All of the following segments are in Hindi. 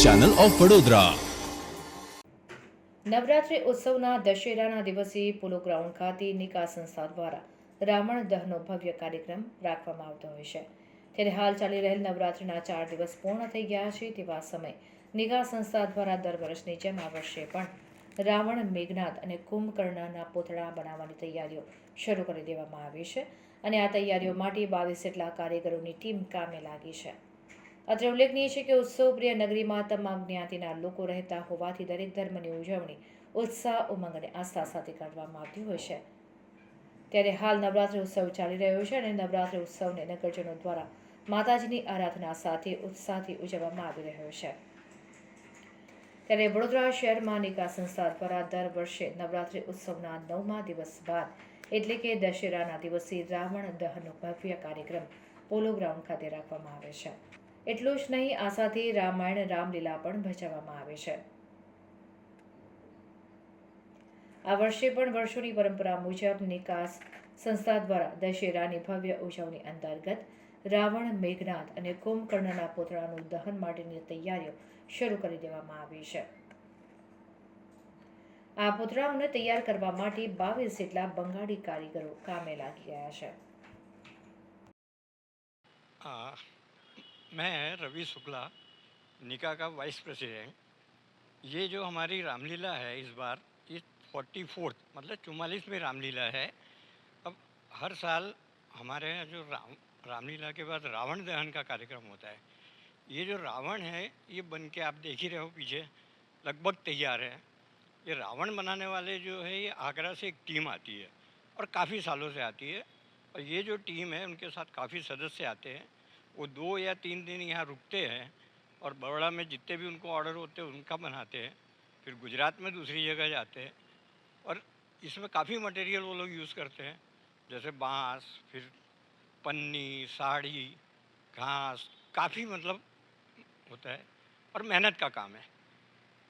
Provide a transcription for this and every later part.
Channel of Vadodara. નવરાત્રિ ઉત્સવના દશેરાના દિવસે પોલો ગ્રાઉન્ડ ખાતે નિકાસ સંસ્થા દ્વારા રાવણ દહનો ભવ્ય કાર્યક્રમ રાખવામાં આવતો હોય છે. ત્યારે હાલ ચાલી રહેલ નવરાત્રિના ચાર દિવસ પૂર્ણ થઈ ગયા છે તેવા સમય નિકાસ સંસ્થા દ્વારા દર વર્ષની જેમ આ વર્ષે પણ રાવણ, મેઘનાદ અને કુંભકર્ણના પૂતળા બનાવવાની તૈયારીઓ શરૂ કરી દેવામાં આવી છે. અને આ તૈયારીઓ માટે બાવીસ જેટલા કારીગરોની ટીમ કામે લાગી છે. અત્રે ઉલ્લેખનીય છે કે ઉત્સવ પ્રિય નગરીમાં તમામ જ્ઞાતિના લોકો રહેતા હોવાથી દરેક ધર્મની ઉજવણી ઉત્સાહ, ઉમંગ અને આસ્થા સાથે કરવામાં આવતી હોય છે. ત્યારે હાલ નવરાત્રિ ઉત્સવ ચાલી રહ્યો છે અને નવરાત્રિ ઉત્સવને નગરજનો દ્વારા માતાજીની આરાધના સાથે ઉત્સાહથી ઉજવવામાં આવી રહ્યો છે. ત્યારે વડોદરા શહેરમાં નિકા સંસ્થા દ્વારા દર વર્ષે નવરાત્રિ ઉત્સવના નવમા દિવસ બાદ એટલે કે દશેરાના દિવસે રાવણ દહનનો ભવ્ય કાર્યક્રમ પોલો ગ્રાઉન્ડ ખાતે રાખવામાં આવે છે. એટલું જ નહીં, આ રામાયણ રામલીલા પણ ભજવવામાં આવે છે. આ વર્ષે પણ વર્ષોની પરંપરા મુજબ નિકાસ સંસ્થા દ્વારા દશેરાની ભવ્ય ઉજવણી અંતર્ગત રાવણ મેઘનાથ અને કુંભકર્ણના પુતળાનું દહન માટેની તૈયારીઓ શરૂ કરી દેવામાં આવી છે. આ પુતળાઓને તૈયાર કરવા માટે બાવીસ જેટલા બંગાળી કારીગરો કામે લાગી ગયા છે. हाँ मैं रवि शुक्ला, निका का वाइस प्रेसिडेंट। ये जो हमारी रामलीला है इस बार, ये फोर्टी फोर्थ मतलब चुम्मालीसवीं रामलीला है। अब हर साल हमारे यहाँ जो राम, रामलीला के बाद रावण दहन का कार्यक्रम होता है। ये जो रावण है, ये बन के आप देख ही रहे हो पीछे, लगभग तैयार है। ये रावण बनाने वाले जो है, ये आगरा से एक टीम आती है और काफ़ी सालों से आती है। और ये जो टीम है, उनके साथ काफ़ी सदस्य आते हैं। वो दो या तीन दिन यहाँ रुकते हैं और बड़ोड़ा में जितने भी उनको ऑर्डर होते हैं, उनका बनाते हैं, फिर गुजरात में दूसरी जगह जाते हैं और इसमें काफ़ी मटेरियल वो लोग यूज़ करते हैं, जैसे बाँस, फिर पन्नी, साड़ी, घास, काफ़ी मतलब होता है और मेहनत का काम है।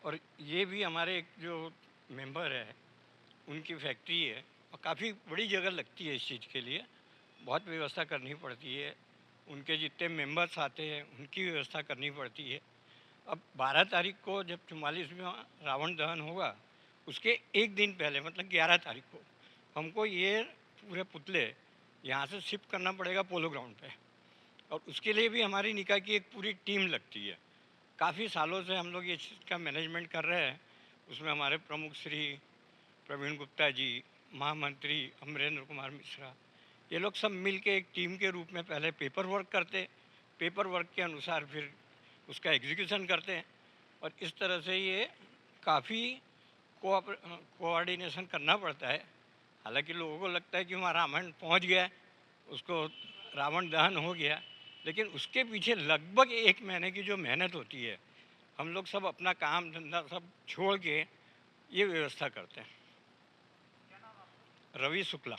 और ये भी हमारे एक जो मेंबर है, उनकी फैक्ट्री है और काफ़ी बड़ी जगह लगती है इस चीज़ के लिए, बहुत व्यवस्था करनी पड़ती है। उनके जितने मेंबर्स आते हैं, उनकी व्यवस्था करनी पड़ती है। अब 12 तारीख को जब चुम्बालीस में रावण दहन होगा, उसके एक दिन पहले मतलब 11 तारीख को, हमको ये पूरे पुतले यहाँ से शिफ्ट करना पड़ेगा पोलो ग्राउंड पे। और उसके लिए भी हमारी निकाय की एक पूरी टीम लगती है। काफ़ी सालों से हम लोग ये चीज़ का मैनेजमेंट कर रहे हैं। उसमें हमारे प्रमुख श्री प्रवीण गुप्ता जी, महामंत्री अमरेंद्र कुमार मिश्रा ये लोग सब मिल के एक टीम के रूप में पहले पेपर वर्क करते पेपर वर्क के अनुसार फिर उसका एग्जीक्यूशन करते हैं। और इस तरह से ये काफ़ी कोऑर्डिनेशन करना पड़ता है। हालाँकि लोगों को लगता है कि वहाँ रामायण पहुँच गया उसको रावण दहन हो गया लेकिन उसके पीछे लगभग एक महीने की जो मेहनत होती है, हम लोग सब अपना काम धंधा सब छोड़ के ये व्यवस्था करते हैं। रवि शुक्ला।